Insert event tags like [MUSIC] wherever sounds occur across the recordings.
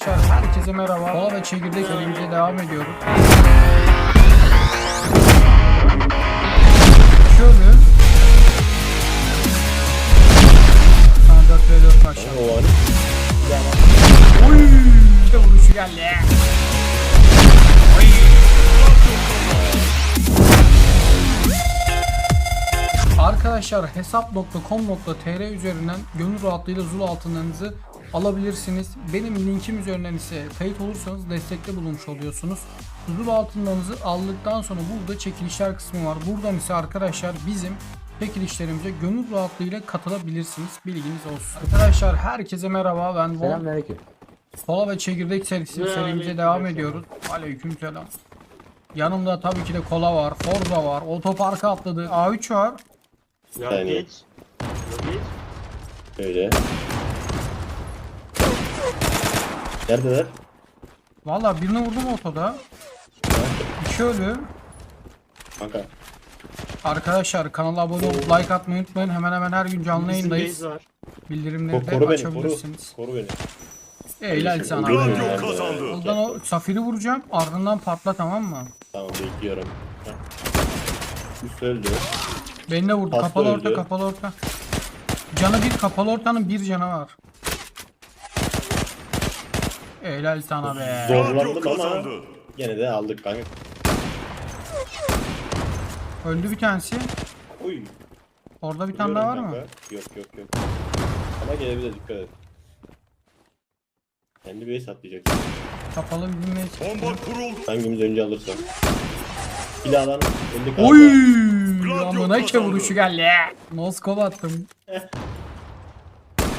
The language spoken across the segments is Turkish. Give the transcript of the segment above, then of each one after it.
Arkadaşlar herkese merhaba. Kola ve çekirdek serimize devam ediyoruz. Şöyle. Sana 4 ve 4 başladı. O an Oy! İşte vuruşu geldi. Oy! Arkadaşlar hesap.com.tr üzerinden gönül rahatlığıyla Zul altınlarınızı alabilirsiniz. Benim linkim üzerinden ise kayıt olursanız destekte bulunmuş oluyorsunuz. Zul altınlarınızı aldıktan sonra burada çekilişler kısmı var. Buradan ise arkadaşlar bizim çekilişlerimize gönül rahatlığıyla katılabilirsiniz. Bilginiz olsun. Arkadaşlar herkese merhaba ben Von. Selamünaleyküm. Kola ve çekirdek serisi serimize devam ediyoruz. Aleyküm selam. Yanımda tabii ki de kola var, Forza var, otoparka atladı, A3 var. Yani. Ya geç. Ya geç. öyle. Neredeler? Valla birini vurdum otoda. İki ölü. Kanka. Arkadaşlar kanala abone olup like atmayı unutmayın. Hemen hemen her gün canlı Bizim yayındayız. base var. Bildirimleri Ko- de koru beni, koru. açabilirsiniz. Koru beni. Eğlen sana. Kazandı. Oradan o safiri vuracağım. Ardından patla tamam mı? Tamam bekliyorum. Heh. Üst öldü. Beni de vurdu. Pasta Kapalı öldü. orta, kapalı orta. Canı bir, kapalı ortanın bir canı var. Helal sana be. Zorlandım ama gene de aldık kanka. Öldü bir tanesi. Uy. Orada bir tane daha var mı? Yok yok yok. Ama gelebilir dikkat et. Kendi base atlayacak. Kapalı bizim neyse. Bomba kuruldu. Hangimiz önce alırsa. Silahdan 50 kaldı. Oy! Amına ke kazandı. vuruşu geldi. Noskop attım.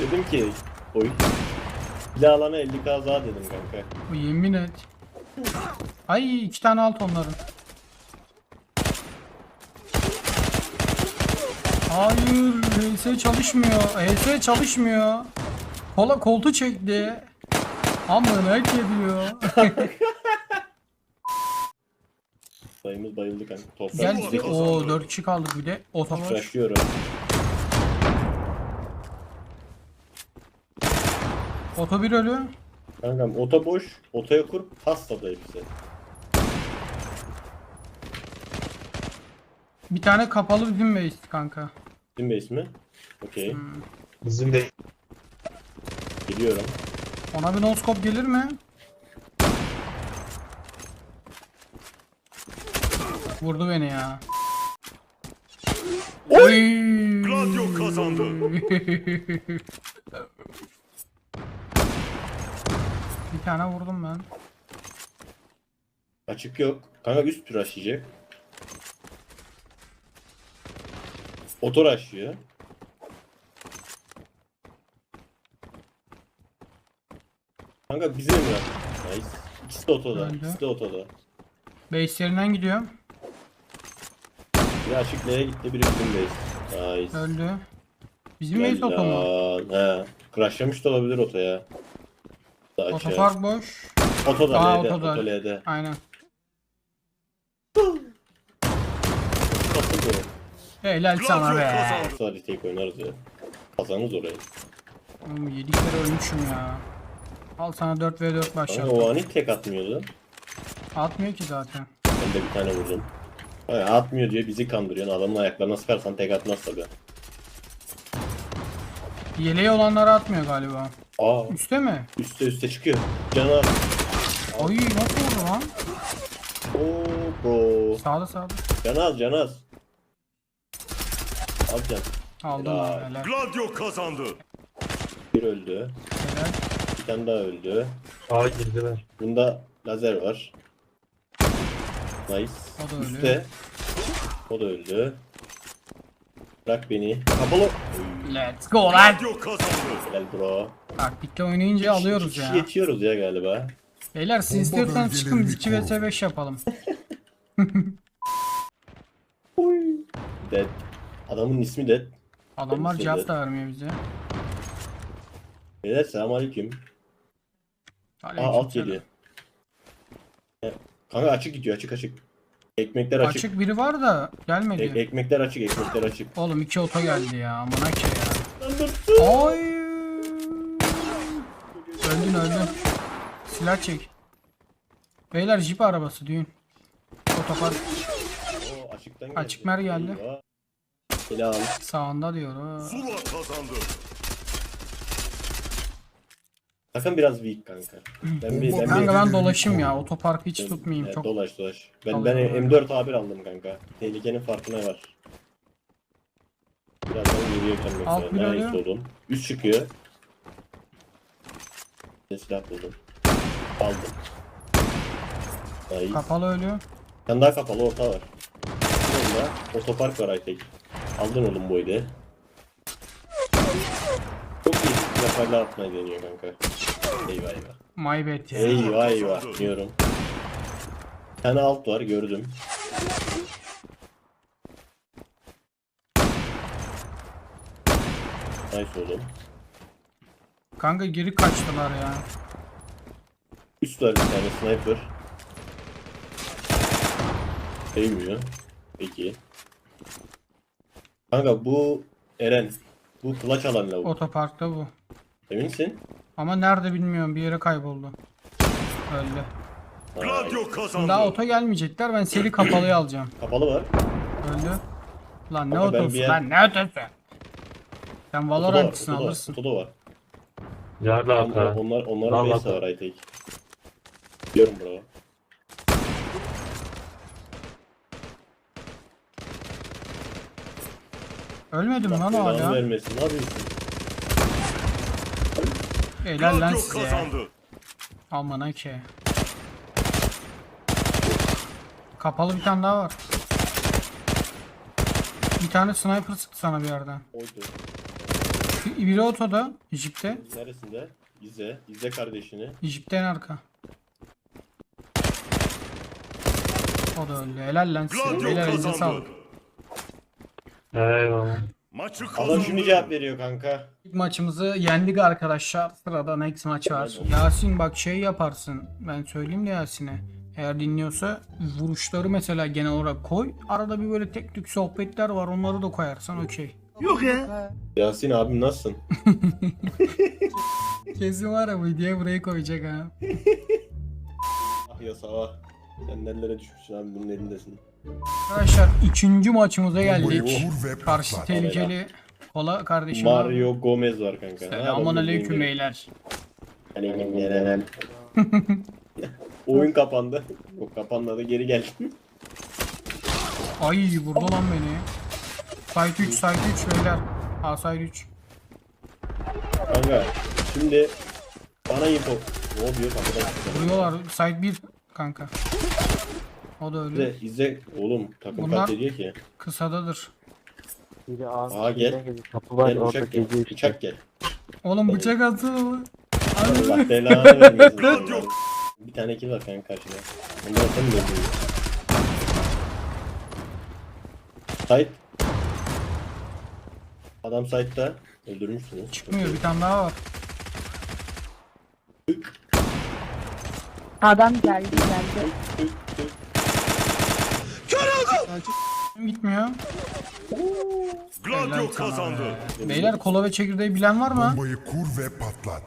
Dedim ki oy. Silah alana 50 k daha dedim kanka. Bu yemin et. Ay iki tane alt onların. Hayır, HS çalışmıyor. HS çalışmıyor. Kola koltu çekti. Amına ke diyor. [LAUGHS] Sayımız bayıldı kanka. Toprak Gel o 4 kişi kaldık bir de. Otomatik. Uğraşıyorum. Oto bir ölü. Kankam ota boş, otaya kur, pastada hepsi. Bir tane kapalı bizim base kanka. Bizim base mi? Okey. Bizim de Geliyorum. Ona bir noskop gelir mi? Vurdu beni ya. Oy! Gladio kazandı. [LAUGHS] bir tane vurdum ben. Açık yok. Kanka üst tur açacak. Otor açıyor. Kanka bize var? Nice. İkisi de otoda. Öldü. İkisi de otoda. Base'lerinden gidiyorum. Biri açık L'ye gitti, biri bizim base. Nice. Öldü. Bizim base oto mu? He. Crashlamış da olabilir. Da açığa. Otopark boş. Otoda Aa, L'de. otoda. Oto L'de. Aynen. Nasıl bu? Helal sana be. Sadece tek oynarız ya. Kazanırız orayı. Oğlum 7 kere ölmüşüm ya. Al sana 4 v 4 Ama başladı. o an hiç tek atmıyordu. Atmıyor ki zaten. Ben de bir tane vurdum. Hayır, atmıyor diye bizi kandırıyorsun. Adamın ayaklarına sıkarsan tek atmaz tabi. Yeleği olanları atmıyor galiba. Aa Üste mi? üstte üstte çıkıyor. Cana. Oy nasıl vurdu lan? Oo bro. Sağda sağda. Canı az canı az. Al can. Aldım Helal. abi helal. Gladio kazandı. Bir öldü. helal. Bir tane daha öldü. A girdiler. Bunda lazer var. Nice. O da öldü. Üstte. O da öldü. Bırak beni. Kapalı. Oy, Let's go lan. Gel bro. Taktikle oynayınca alıyoruz İki ya. yetiyoruz ya galiba. Beyler siz istiyorsanız çıkın biz 2 vs 5 yapalım. [LAUGHS] Dead. Adamın ismi Dead. Adamlar cevap da vermiyor bize. Beyler selamünaleyküm. Aa alt geliyor. Kanka açık gidiyor açık açık. Ekmekler açık. Açık biri var da gelmedi. Ek- ekmekler açık ekmekler açık. Oğlum iki oto geldi ya. Amına ki ya. Ay. Öldün öldün. Silah çek. Beyler jip arabası düğün. Otopark Oo açıktan geldi. Açık mer geldi. Eyvah. Selam. sağında diyor. ha. Zula kazandı. Takım biraz weak kanka. Ben bir ben Kanka ben dolaşayım ya. Otoparkı hiç tutmayayım. evet, Çok Dolaş dolaş. Ben ben Alıyorum. M4 A1 aldım kanka. Tehlikenin farkına var. Birazdan geliyor kendime. Alt bir oldum. Üst çıkıyor. Bir silah buldum. Aldım. Nice. kapalı ölüyor. Tane daha kapalı orta var. Yanında otopark var Aytek. Aldın oğlum ile. Çok iyi yaparlar atmayı deniyor kanka. Eyvah eyvah. My bad ya. Eyvah eyvah diyorum. Bir tane alt var gördüm. Nice oğlum. Kanka geri kaçtılar ya. Üst var bir tane sniper. Değmiyor. Peki. Kanka bu Eren. Bu kulaç alan lavuk. Otoparkta bu. Eminsin? Ama nerede bilmiyorum bir yere kayboldu. Öldü. Gladio kazandı. Daha oto gelmeyecekler ben seri kapalıyı alacağım. Kapalı var. Öldü. Lan ne Kanka ben otosu bir yer- lan ne otosu? Sen Kutu da var. Kutu da var. alırsın. Kutu da var. Nerede Onlar, onlar, onların Vallahi base var Aytek. Biliyorum bravo. Ölmedim lan Belanı hala. vermesin. Ne yapıyorsun? Helal lan size. kazandı. Aman ki. Kapalı bir tane daha var. Bir tane sniper sıktı sana bir yerden. Oydu. Biri otoda, jipte. Neresinde? İzle. İzle kardeşini. Jipte en arka. O da öldü. Helal lan size. Beyler elinize sağlık. Eyvallah. Maçı Adam kazandı. şimdi cevap veriyor kanka. İlk maçımızı yendik arkadaşlar. Sırada next maç var. Yasin bak şey yaparsın. Ben söyleyeyim de Yasin'e. Eğer dinliyorsa vuruşları mesela genel olarak koy. Arada bir böyle tek tük sohbetler var. Onları da koyarsan okey. Yasin abim nasılsın? [LAUGHS] Kesin var ya videoya burayı koyacak ha. ah ya sabah. Sen nerelere düşmüşsün abi bunun elindesin. Arkadaşlar ikinci maçımıza geldik. Karşı tehlikeli kola kardeşim. Mario Gomez var kanka. Selamun aleyküm beyler. Aleyküm yerelen. [LAUGHS] Oyun kapandı. O kapanmadı geri geldim. Ay vurdu lan beni. Site 3 site 3 beyler. A site 3. kanka şimdi bana info. Ne oluyor kanka? Vuruyorlar. Site 1 kanka. O da öldü. izle. Oğlum takım Bunlar- kaç ediyor ki? Kısadadır. Biri ağzı Aa gel. Kapı var Gel orada uçak gel. işte. Uçak gel. Oğlum bıçak atsana. Allah belanı vermesin. Bir tane kill var kanka karşıda. Ondan sen mi öldürdün? Site. Adam site'da. Öldürmüşsünüz. Çıkmıyor bir tane daha var. Adam geldi geldi. Gitmiyor. Gladio kazandı. be. Beyler kola ve çekirdeği bilen var mı? Bombayı kur ve patlat.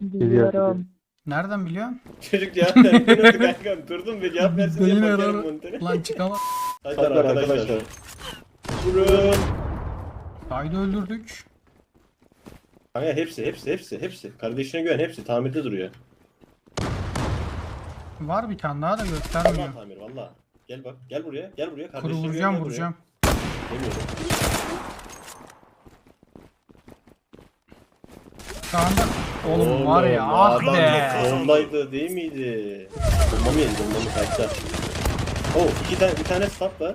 Biliyorum. Nereden biliyorsun? Çocuk cevap vermiyordu kanka. Durdum ve cevap versin diye Beyin bakıyorum arar. monitöre. Lan çıkamaz. Hadi arkadaşlar. Vurun. Haydi öldürdük. Kanka hepsi hepsi hepsi hepsi. Kardeşine güven hepsi tamirde duruyor. Var bir tane daha da göstermiyor. tamir valla. Gel bak gel buraya gel buraya. Kuru Kardeşine güven, vuracağım gel buraya. vuracağım. Demiyorum. Şu anda oğlum var ya ah adam be. Bombaydı değil miydi? Bomba mı yedi? Bomba mı kaçta? Oh iki tane bir tane stop var.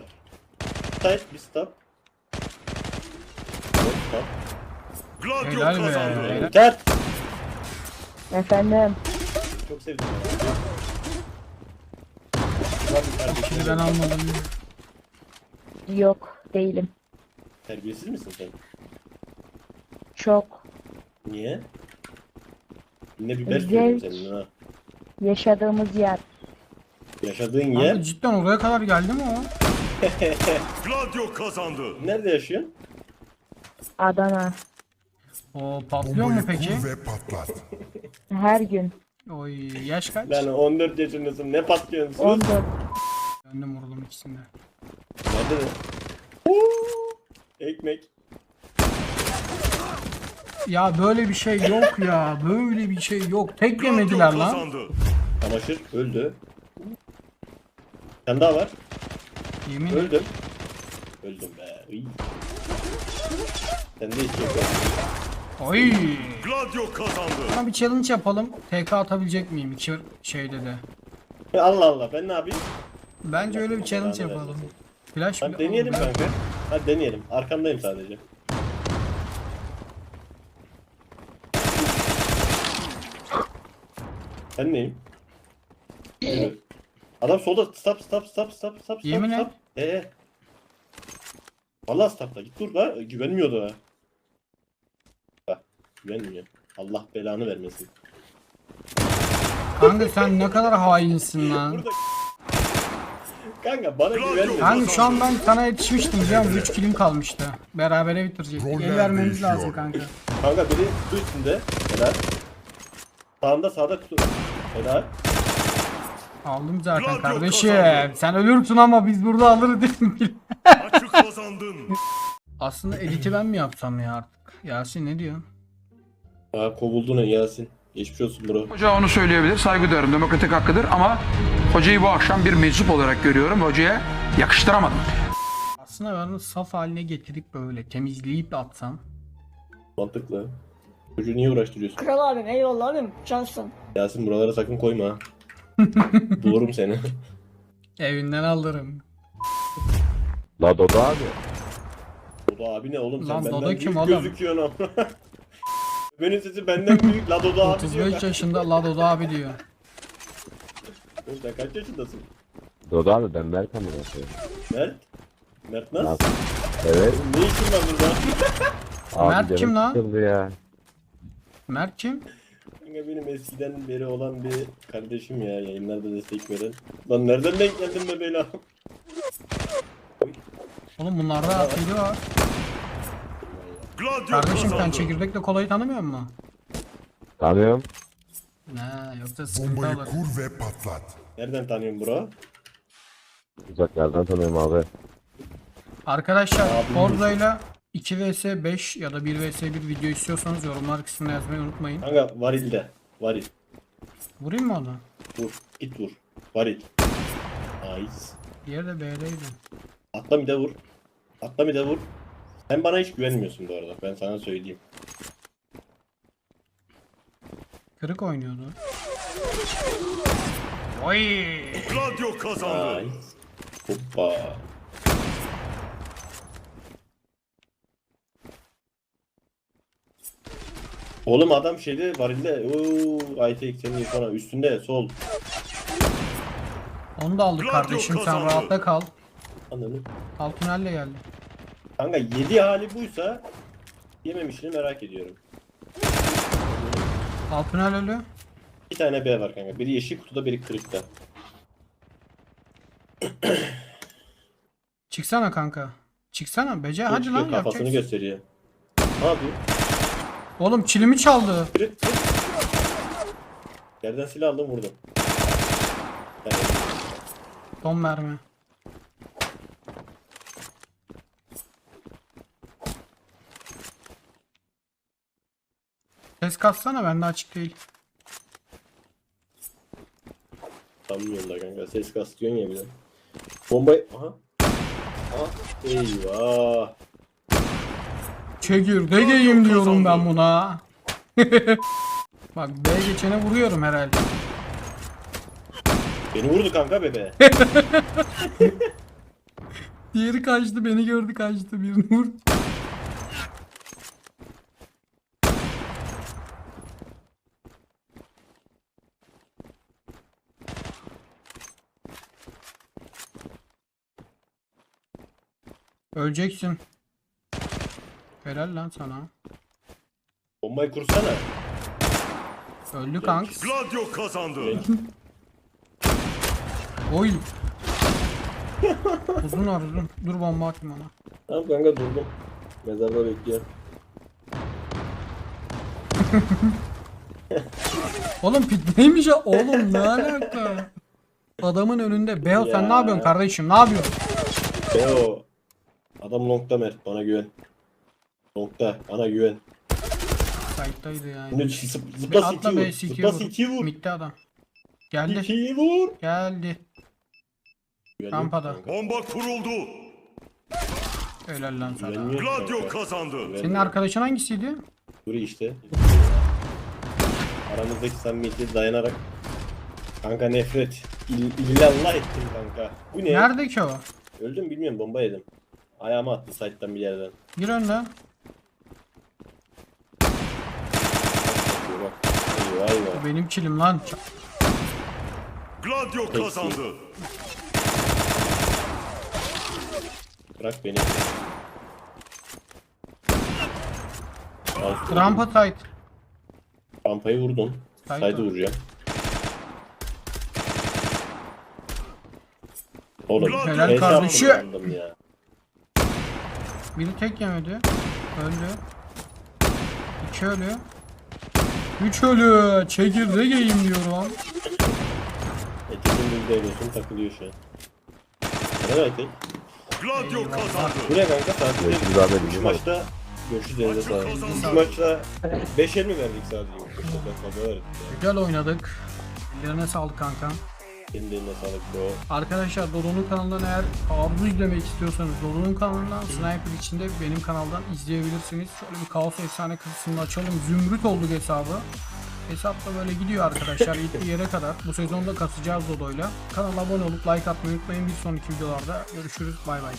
Side bir stop. Yok stop. Gladio Helal be. kazandı. Helal. Yeter. Efendim. Çok sevdim. Var Şimdi ben almadım. Yok değilim. Terbiyesiz misin sen? Çok. Niye? Yine biber Zevk. senin ha. Yaşadığımız yer. Yaşadığın Abi yer cidden oraya kadar geldi mi o? [LAUGHS] Gladio kazandı. nerede yaşıyorsun? Adana. O patlıyor mu Bombayı peki? kur ve patlat. Her gün. Oy yaş kaç? Lan 14 yaşındasın ne patlıyorsun? Sus. 14. Ben de vurdum ikisinde. Nerede de? Ekmek. Ya böyle bir şey yok ya. Böyle bir şey yok. Tek yemediler lan. kazandı. Çamaşır öldü. Tane daha var. Yemin. Öldüm. Öldüm be. Sen de hiç yok. Oy. Gladio kazandı. Bana bir challenge yapalım. TK atabilecek miyim iki şeyde de. Allah Allah ben ne yapayım? Bence öyle bir challenge yapalım. Flash Hadi bile- deneyelim Oğlum, kanka. Hadi deneyelim. Arkandayım sadece. Ben neyim? Yürü. Adam solda stop stop stop stop stop Yemin stop et. stop. Ee. Vallahi stopla git dur la güvenmiyordu ha. Güvenmiyor. Allah belanı vermesin. Kanka sen ne kadar hainsin lan. Burada Kanka bana güvenmiyor. Kanka şu an ben sana yetişmiştim biliyor musun? 3 kilim kalmıştı. Berabere bitirecektik. El vermemiz lazım kanka. Kanka biri su üstünde. Helal. Sağında sağda kutu. Helal. Aldım zaten kardeşim. Sen ölürsün ama biz burada alırız dedim. Maçı kazandın. Aslında editi ben mi yapsam ya artık? Yasin ne diyorsun? Aa kovuldun ya Yasin. Geçmiş olsun bro. Hoca onu söyleyebilir. Saygı duyarım. Demokratik hakkıdır ama hocayı bu akşam bir meczup olarak görüyorum. Hocaya yakıştıramadım. Aslında ben onu saf haline getirip böyle temizleyip de atsam. Mantıklı. Çocuğu niye uğraştırıyorsun? Kral abim eyvallah abim cansın. Yasin buralara sakın koyma [LAUGHS] ha. Bulurum seni. Evinden alırım. La Dodo abi. Dodo abi ne oğlum sen Lan benden Dodo büyük kim oğlum? gözüküyorsun ama. [LAUGHS] Benim sesi benden büyük. La Dodo abi diyor. 35 yaşında Ladodo abi diyor. Oğlum Sen kaç yaşındasın? Dodo abi ben Berk amına koyayım. Mert? Mert Ne nasıl? Evet. Ne işin var burada? Abi Mert canım kim lan? sıkıldı ya. Mert kim? Kanka benim eskiden beri olan bir kardeşim ya yayınlarda destek veren. Lan nereden denk geldin be bela? Oğlum bunlarda hile var. Gladio Kardeşim sen kazandı. çekirdekle kolayı tanımıyor musun? Tanıyorum. Ne yoksa sıkıntı Bombayı olur. kur ve patlat. Nereden tanıyorsun bro? Uzaklardan tanıyorum abi. Arkadaşlar Forza'yla 2 vs 5 ya da 1 vs 1 video istiyorsanız yorumlar kısmına yazmayı unutmayın. Kanka varilde. Varil. Vurayım mı onu? Vur. Git vur. Varil. Nice. Diğeri de B'deydi. Atla bir de vur. Atla bir de vur. Sen bana hiç güvenmiyorsun bu arada. Ben sana söyleyeyim. Kırık oynuyordu. Oy! Gladio kazandı. Nice. Hoppa. Oğlum adam şeyde varilde. Ooo IT senin sonra üstünde sol. Onu da aldık Gladio kardeşim sen kazandı. rahatta kal. Anladın? Alt tünelle geldi. Kanka 7 hali buysa yememişini merak ediyorum. Alt tünel ölü. Bir tane B var kanka. Biri yeşil kutuda biri kırıkta. [CLEARS THROAT] Çıksana kanka. Çıksana Bece hadi lan Kafasını yapacaksın. gösteriyor. Ne yapıyor? Oğlum çilimi çaldı. Kırık kırık. Yerden silah aldım vurdum. Yani, Son mermi. Ses katsana bende açık değil. sanmıyorum da kanka. Ses kastıyorsun ya bir de. Bombayı... Aha. Aha. Eyvah. Çekirdegeyim diyorum ben buna. [LAUGHS] Bak B geçene vuruyorum herhalde. Beni vurdu kanka bebe. [LAUGHS] Diğeri kaçtı beni gördü kaçtı birini vurdu. Öleceksin. Helal lan sana. Bombayı kursana. Öldü kanks. Gladio kazandı. [LAUGHS] Oy. uzun var uzun. Dur bomba atayım ona. Tamam kanka durdum. Mezarda bekliyorum. [LAUGHS] Oğlum pitneymiş ya. Oğlum ne alaka? Adamın önünde. Beho sen Ya. ne yapıyorsun kardeşim? Ne yapıyorsun? Beo. Adam longta Mert bana güven. Longta bana güven. Kayıttaydı yani. Şimdi zıp- zıpla atla CT be vur. CT Zıpla vur. CT vur. Midde adam. Geldi. CT vur. Geldi. Güvenmiyor Rampada. kanka. Bomba kuruldu. Helal lan sana. Güvenmiyor Gladio kanka. kazandı. Senin arkadaşın hangisiydi? Dur işte. Aramızdaki samimiyeti dayanarak. Kanka nefret. İl, illallah ettim kanka. Bu ne? Nerede ki o? Öldüm bilmiyorum bomba yedim. Ayağıma attı site'den bir yerden. Gir önüne. Bak. Eyvah eyvah. Bu benim kilim lan. Gladio kazandı. Bırak beni. Al, Rampa tight. Rampayı vurdun. Side Side'ı var. vuracağım. Oğlum. Helal kardeşim. Ya. Biri tek yemedi. Öldü. İki ölü. Üç ölü. Çekirdek yiyeyim diyorum. Etekin bir devriyorsun takılıyor şu an. Ne demek? Gladio kazandı. Bu ne kanka? Sadece Görüşürüz abi, 3 bizim maçta görüşürüz elinize sağlık. 3 maçta 5 el mi verdik sadece? Güzel oynadık. Ellerine sağlık kanka. Eline sağlık bro. Arkadaşlar Dodo'nun kanalından eğer Arzu izlemek istiyorsanız Dodo'nun kanalından Sniper içinde benim kanaldan izleyebilirsiniz. Şöyle bir kaos efsane kısmını açalım. Zümrüt olduk hesabı. Hesap da böyle gidiyor arkadaşlar [LAUGHS] gittiği yere kadar. Bu sezonda kasacağız Dodo'yla. Kanala abone olup like atmayı unutmayın. Bir sonraki videolarda görüşürüz. Bay bay.